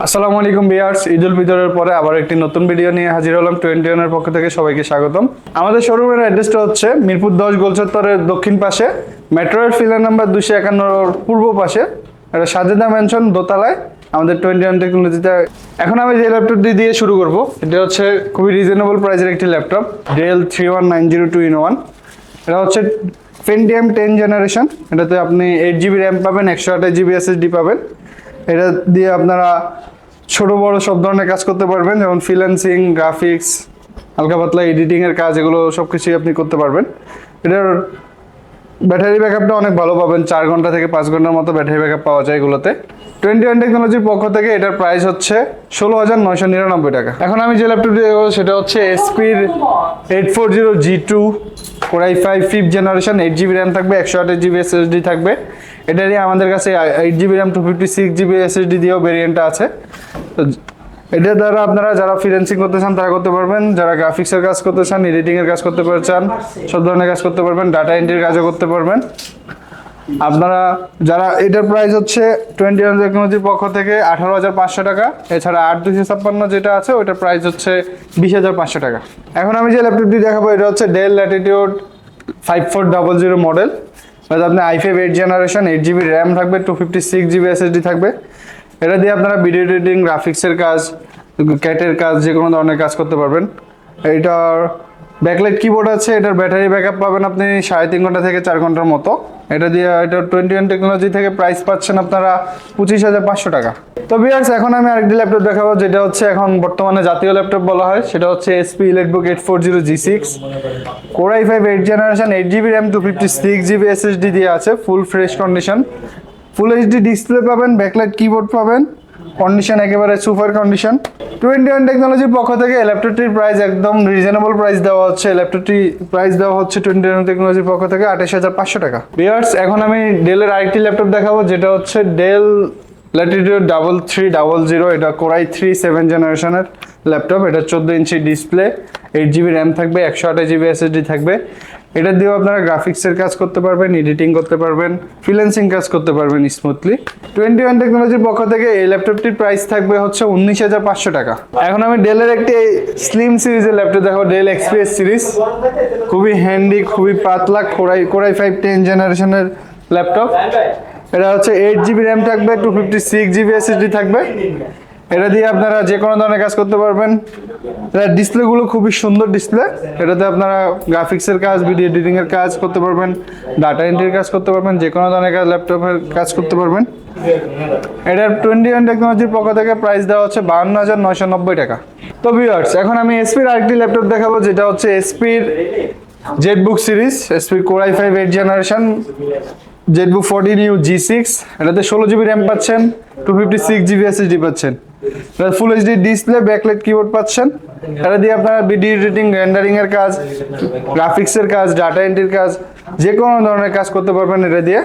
আসসালামু আলাইকুম বিয়ার্স ঈদ উল ফিতরের পরে আবার একটি নতুন ভিডিও নিয়ে হাজির হলাম টোয়েন্টি ওয়ানের পক্ষ থেকে সবাইকে স্বাগতম। আমাদের শোরুমের অ্যাড্রেসটা হচ্ছে মিরপুর দশ গোলচত্বরের দক্ষিণ পাশে। মেট্রোয়ের ফিলার নাম্বার দুশো একান্নর পূর্ব পাশে। এটা সাজেদা ম্যানশন দোতলায় আমাদের টোয়েন্টি ওয়ান টেকনোলজিতে এখন আমি যে ল্যাপটপটি দিয়ে শুরু করব, এটা হচ্ছে খুবই রিজনেবল প্রাইসের একটি laptop Dell three one nine zero two in one এটা হচ্ছে পেন্টিএম টেন জেনারেশন এটাতে আপনি এইট জিবি র্যাম পাবেন, একশো আঠাশ জিবি এসএসডি পাবেন। এটা দিয়ে আপনারা ছোট বড় সব ধরনের কাজ করতে পারবেন, যেমন ফ্রিল্যান্সিং গ্রাফিক্স হালকা পাতলা এডিটিংয়ের কাজ, এগুলো সব কিছুই আপনি করতে পারবেন। এটার ব্যাটারি ব্যাকআপটা অনেক ভালো পাবেন, চার ঘণ্টা থেকে পাঁচ ঘণ্টার মতো ব্যাটারি ব্যাকআপ পাওয়া যায় এগুলোতে। টোয়েন্টি ওয়ান টেকনোলজির পক্ষ থেকে এটার প্রাইস হচ্ছে ষোলো হাজার নয়শো নিরানব্বই টাকা। এখন আমি যে ল্যাপটপটি দেবো সেটা হচ্ছে এসপির eight four zero G two core i five fifth generation eight GB RAM থাকবে, একশো আঠাশ জিবি এসএসডি থাকবে। এটারই আমাদের কাছে eight GB RAM two fifty six GB SSD দিয়েও ভেরিয়েন্টটা আছে। তো এটার দ্বারা আপনারা যারা ফ্রিল্যান্সিং করতে চান, তারা করতে পারবেন। যারা গ্রাফিক্সের কাজ করতে চান এডিটিংয়ের কাজ করতে চান, সব ধরনের কাজ করতে পারবেন ডাটা এন্ট্রির কাজও করতে পারবেন। আপনারা যারা, এটার প্রাইস হচ্ছে টোয়েন্টি ওয়ান টেকনোলজির পক্ষ থেকে আঠারো হাজার পাঁচশো টাকা। এছাড়া আট দুশো ছাপ্পান্ন যেটা আছে, ওইটার প্রাইস হচ্ছে বিশ হাজার পাঁচশো টাকা। এখন আমি যে ল্যাপটপটি দেখাবো, এটা হচ্ছে Dell Latitude five four double zero model আপনি i five eight generation eight GB RAM থাকবে two fifty six GB SSD থাকবে। এটা দিয়ে আপনারা ভিডিও এডিটিং গ্রাফিক্সের কাজ ক্যাটের কাজ যে কোনো ধরনের কাজ করতে পারবেন। এটার ব্যাকলাইট কিবোর্ড আছে, এটার ব্যাটারি ব্যাকআপ পাবেন আপনি সাড়ে তিন ঘণ্টা থেকে চার ঘণ্টার মতো। এটা দিয়ে এটা টোয়েন্টি ওয়ান টেকনোলজি থেকে প্রাইস পাচ্ছেন আপনারা পঁচিশ হাজার পাঁচশো টাকা। তো বিয়ার্স এখন আমি আরেকটি ল্যাপটপ দেখাবো, যেটা হচ্ছে এখন বর্তমানে জাতীয় ল্যাপটপ বলা হয়। সেটা হচ্ছে HP electric eight four zero G six core i five eight generation eight GB RAM two fifty six GB SSD দিয়ে আছে full fresh condition full HD display পাবেন ব্যাকলাইট কিবোর্ড পাবেন। কন্ডিশন একেবারে সুপার কন্ডিশন টোয়েন্টি ওয়ান টেকনোলজির পক্ষ থেকে ল্যাপটপটির price একদম রিজনেবল প্রাইস দেওয়া হচ্ছে। ল্যাপটপটি প্রাইস দেওয়া হচ্ছে টোয়েন্টি ওয়ান টেকনোলজির পক্ষ থেকে আঠাশ হাজার পাঁচশো টাকা। বিয়ার্স এখন আমি ডেলের আরেকটি ল্যাপটপ দেখাবো, যেটা হচ্ছে Dell Latitude double three double zero এটা কোরাই থ্রি সেভেন জেনারেশনের ল্যাপটপ এটা চোদ্দ ইঞ্চি ডিসপ্লে এইট জিবি র্যাম থাকবে, একশো আঠাশ জিবি এসএসডি থাকবে। এটা দিয়েও আপনারা গ্রাফিক্সের কাজ করতে পারবেন এডিটিং করতে পারবেন ফ্রিল্যান্সিং কাজ করতে পারবেন স্মুথলি টোয়েন্টি ওয়ান টেকনোলজির পক্ষ থেকে এই ল্যাপটপটির প্রাইস থাকবে হচ্ছে উনিশ হাজার পাঁচশো টাকা। এখন আমি ডেলের একটি স্লিম সিরিজের ল্যাপটপ দেখো ডেল এক্সপ্রেস সিরিজ খুবই হ্যান্ডি খুবই পাতলা, core i core i five ten জেনারেশনের ল্যাপটপ এটা হচ্ছে এইট জিবি র্যাম থাকবে two fifty six GB SSD থাকবে। এটা দিয়ে আপনারা যে কোনো ধরনের কাজ করতে পারবেন। এটা ডিসপ্লেগুলো খুবই সুন্দর ডিসপ্লে এটাতে আপনারা গ্রাফিক্সের কাজ ভিডিও এডিটিং এর কাজ করতে পারবেন ডাটা এন্ট্রির কাজ করতে পারবেন, যে কোনো ধরনের কাজ ল্যাপটপের কাজ করতে পারবেন। এটার টোয়েন্টি ওয়ান টেকনোলজির পক্ষ থেকে প্রাইস দেওয়া হচ্ছে বাহান্ন হাজার নয়শো নব্বই টাকা। তো ভিউয়ার্স এখন আমি এসপির আরেকটি ল্যাপটপ দেখাবো, যেটা হচ্ছে এসপির ZBook series HP core i five eight generation ZBook fourteen U G six এটাতে ষোলো জিবি র্যাম পাচ্ছেন two fifty six GB SSD পাচ্ছেন। Full HD display backlight keyboard পাচ্ছেন। এটা দিয়ে আপনারা ভিডিও এডিটিং রেন্ডারিং এর কাজ গ্রাফিক্সের কাজ ডাটা এন্ট্রির কাজ যে কোনো ধরনের কাজ করতে পারবেন এটা দিয়ে।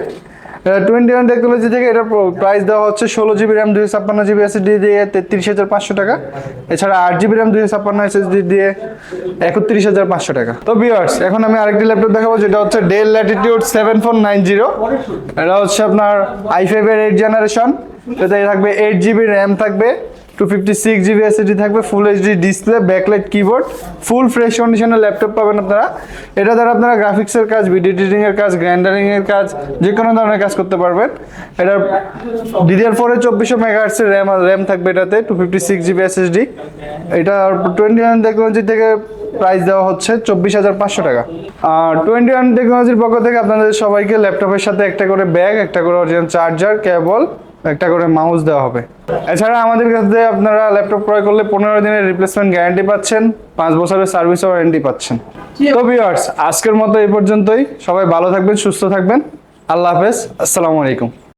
টোয়েন্টি ওয়ান টেকনোলজি থেকে এটা প্রাইস দেওয়া হচ্ছে ষোলো জিবি র্যাম দুশো ছাপ্পান্ন জিবি এসএসডি দিয়ে তেত্রিশ হাজার পাঁচশো টাকা। এছাড়া আট জিবি র্যাম দুশো ছাপ্পান্ন এসএসডি দিয়ে একত্রিশ হাজার পাঁচশো টাকা। তো বিয়ার্স এখন আমি আরেকটি ল্যাপটপ দেখাবো, যেটা হচ্ছে Dell Latitude seven four nine zero এটা হচ্ছে আপনার আই ফাইভের এইট জেনারেশন এটাতে থাকবে এইট জিবি র্যাম থাকবে two fifty six GB SSD থাকবে full HD display backlight keyboard full fresh কন্ডিশনের ল্যাপটপ পাবেন আপনারা। এটা দ্বারা আপনারা গ্রাফিক্সের কাজ ভিডিও এডিটিং এর কাজ গ্র্যান্ডারিং এর কাজ, যে কোনো ধরনের কাজ করতে পারবেন। এটার ডিডিআর ফোরে চব্বিশশো মেগাহার্টসের র্যাম র্যাম থাকবে এটাতে two fifty six GB SSD এটা টোয়েন্টি ওয়ান টেকনোলজি থেকে প্রাইস দেওয়া হচ্ছে চব্বিশ হাজার পাঁচশো টাকা। আর টোয়েন্টি ওয়ান টেকনোলজির পক্ষ থেকে আপনাদের সবাইকে ল্যাপটপের সাথে একটা করে ব্যাগ একটা করে অরিজিনাল চার্জার কেবল একটা করে মাউস দেওয়া হবে। এছাড়া আমাদের কাছে আপনারা ল্যাপটপ ক্রয় করলে পনেরো দিনের রিপ্লেসমেন্ট গ্যারান্টি পাচ্ছেন, পাঁচ বছরের সার্ভিস ওয়ারেন্টি পাচ্ছেন। তো ভিউয়ার্স আজকের মতো এই পর্যন্তই। সবাই ভালো থাকবেন, সুস্থ থাকবেন। আল্লাহ হাফেজ। আসসালামু আলাইকুম।